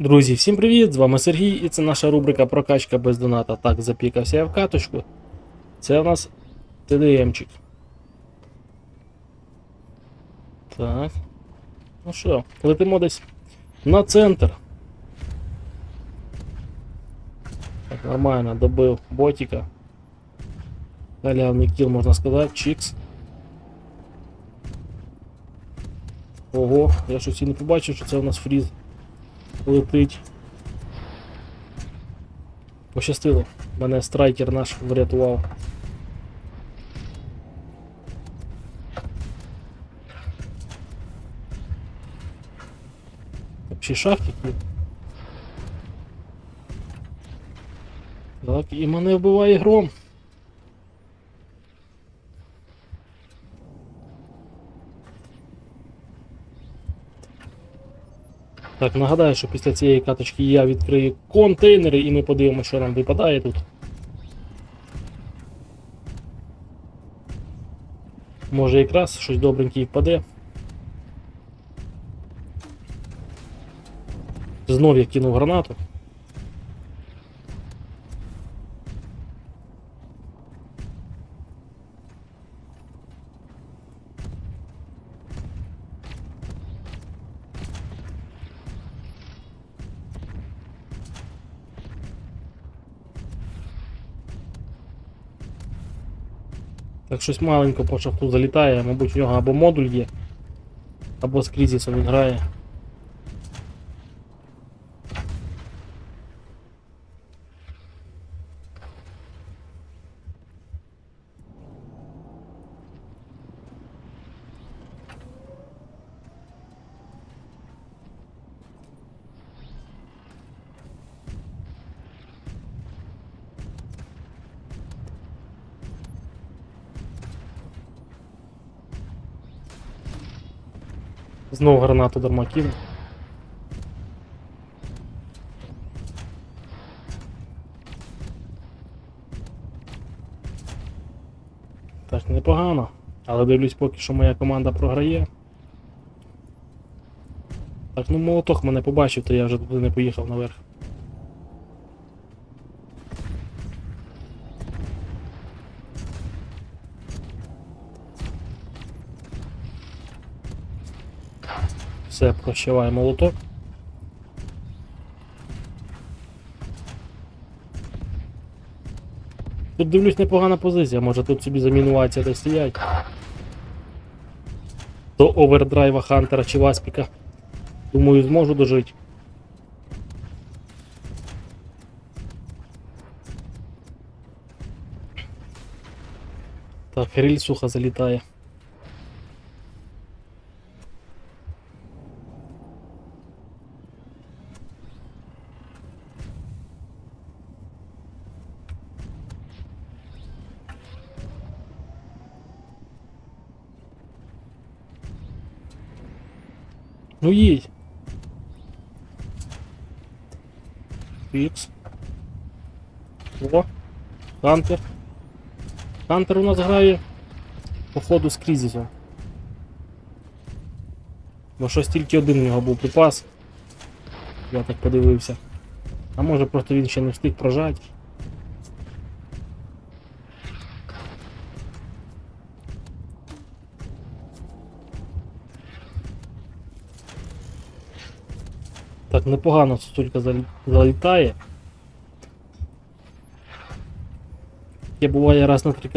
Друзі, всім привіт! З вами Сергій і це наша рубрика Прокачка без доната. Так, запікався я в каточку. Це у нас ТДМчик. Так. Ну що, летимо десь на центр. Так, нормально, добив ботика. Халявний кіл, можна сказати, чікс. Ого, я щось і не побачив, що це у нас фріз летить. Пощастило. Мене страйкер наш врятував. Ще шахтик є. Так, і мене вбиває гром. Так, нагадаю, що після цієї каточки я відкрию контейнери і ми подивимося, що нам випадає тут. Може якраз щось добреньке впаде. Знов я кинув гранату. Так щось маленько по шахту залітає, мабуть, в нього або модуль є, або кризисом він грає. Знову гранату дарма кинув. Так, непогано. Але дивлюсь, поки що моя команда програє. Так, ну молоток мене побачив, то я вже туди не поїхав наверх. Все, прощавай молоток. Тут дивлюсь непогана позиція, може тут собі замінуватися де стоять. До овердрайва Хантера чи Васпіка. Думаю, зможу дожити. Так, ріль сухо залітає. Ну їдь. Фікс. О, Хантер. Хантер у нас грає походу з кризисом. Бо щось тільки один у нього був припас. Я так подивився. А може просто він ще не встиг прожати. Так, непогано сосулька залітає. Таке буває раз на три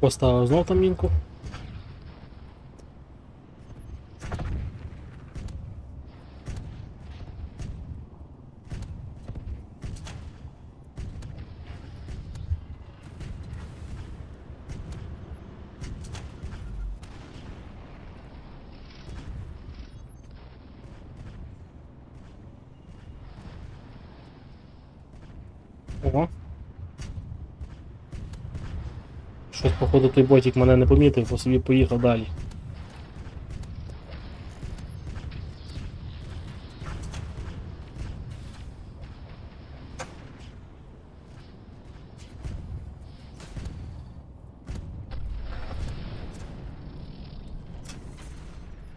Поставив знов там мінку. Ого. Щось, походу, той ботик мене не помітив, по собі поїхав далі.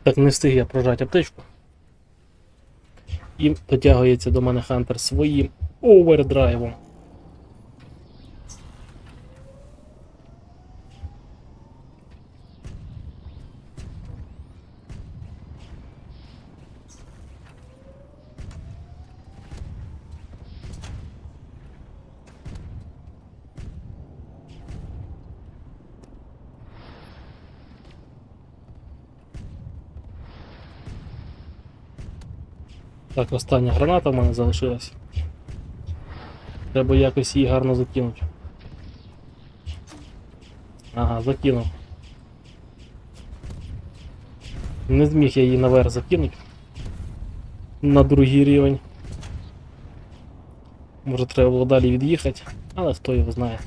Так не встиг я прожати аптечку. І дотягується до мене Хантер своїм овердрайвом. Так, остання граната в мене залишилась. Треба якось її гарно закинути. Ага, закинув. Не зміг я її наверх закинути. На другий рівень. Може треба було далі від'їхати, але хто його знає.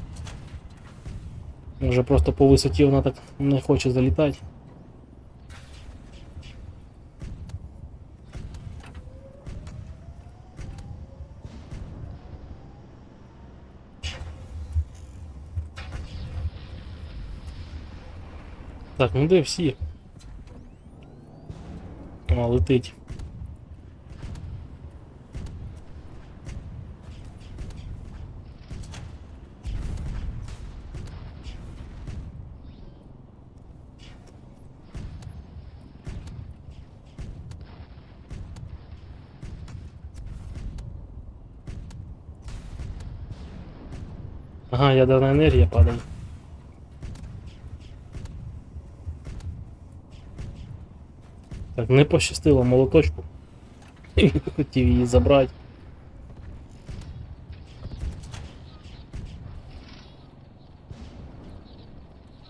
Може просто по висоті вона так не хоче залітати. Так, ну де всі? О, летить. Ага, ядерна енергія падає. Так, не пощастило молоточку. Хотів її забрати.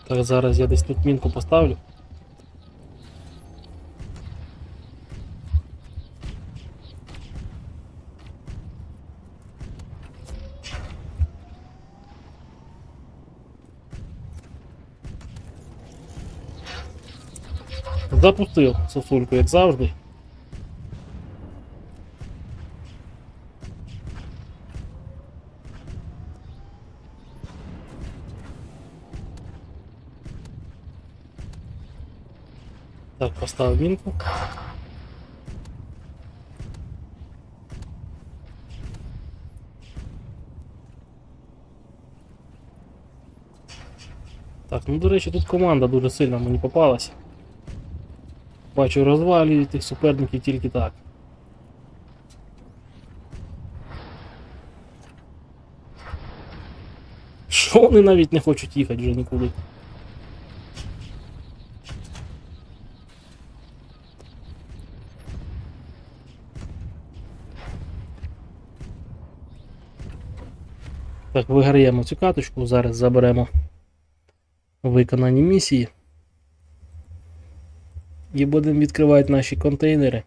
Так, зараз я десь тут мінку поставлю. Запустив сосульку, як завжди. Так, поставив мінку. Так, ну до речі, тут команда дуже сильно мені попалася. Бачу, розвалюють тих суперників тільки так. Що вони навіть не хочуть їхати вже нікуди. Так, виграємо цю каточку, зараз заберемо виконані місії. І будемо відкривати наші контейнери.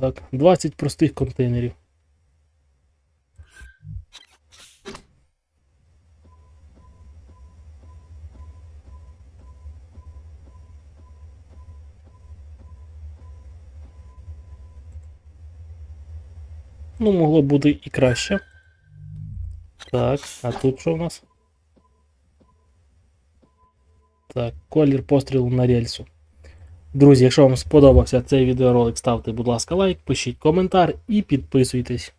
Так, 20 простих контейнерів. Ну, могло бути і краще. Так, а тут що в нас? Так, колір пострілу на рельсу. Друзі, якщо вам сподобався цей відеоролик, ставте, будь ласка, лайк, пишіть коментар і підписуйтесь.